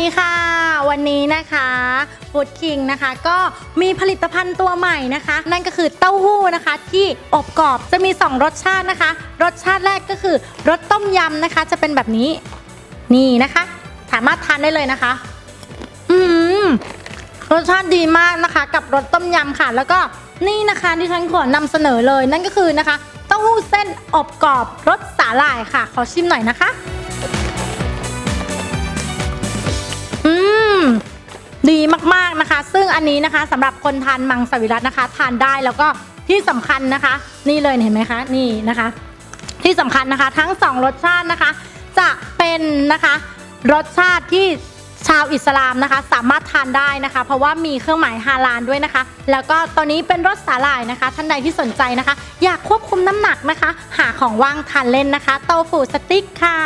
นะคะฟูดคิงนะคะ ก็มีผลิตภัณฑ์ตัวใหม่นะคะ นั่นก็คือเต้าหู้นะคะ ที่อบกรอบจะมี 2 รสชาตินะคะ รสชาติแรกก็คือรสต้มยำนะคะ จะเป็นแบบนี้นี่นะคะ สามารถทานได้เลยนะคะ อืมรสชาติดีมากนะคะ กับรสต้มยำค่ะ แล้วก็นี่นะคะที่ฉันขอนำเสนอเลย นั่นก็คือนะคะ เต้าหู้เส้นอบกรอบรสสาหร่ายค่ะ ขอชิมหน่อยนะคะ อืมดีมากๆนะคะ ซึ่งอันนี้นะคะสำหรับคนทานมังสวิรัตนะคะ ทานได้แล้วก็ที่สำคัญนะคะ นี่เลยเห็นไหมคะ นี่นะคะ ที่สำคัญนะคะ ทั้งสองรสชาตินะคะ จะเป็นนะคะ รสชาติที่ชาวอิสลามนะคะ สามารถทานได้นะคะ เพราะว่ามีเครื่องหมายฮาลาลด้วยนะคะ แล้วก็ตอนนี้เป็นรสสาหร่ายนะคะ ท่านใดที่สนใจนะคะ อยากควบคุมน้ำหนักนะคะ หาของว่างทานเล่นนะคะ โตฟูสติ๊กค่ะ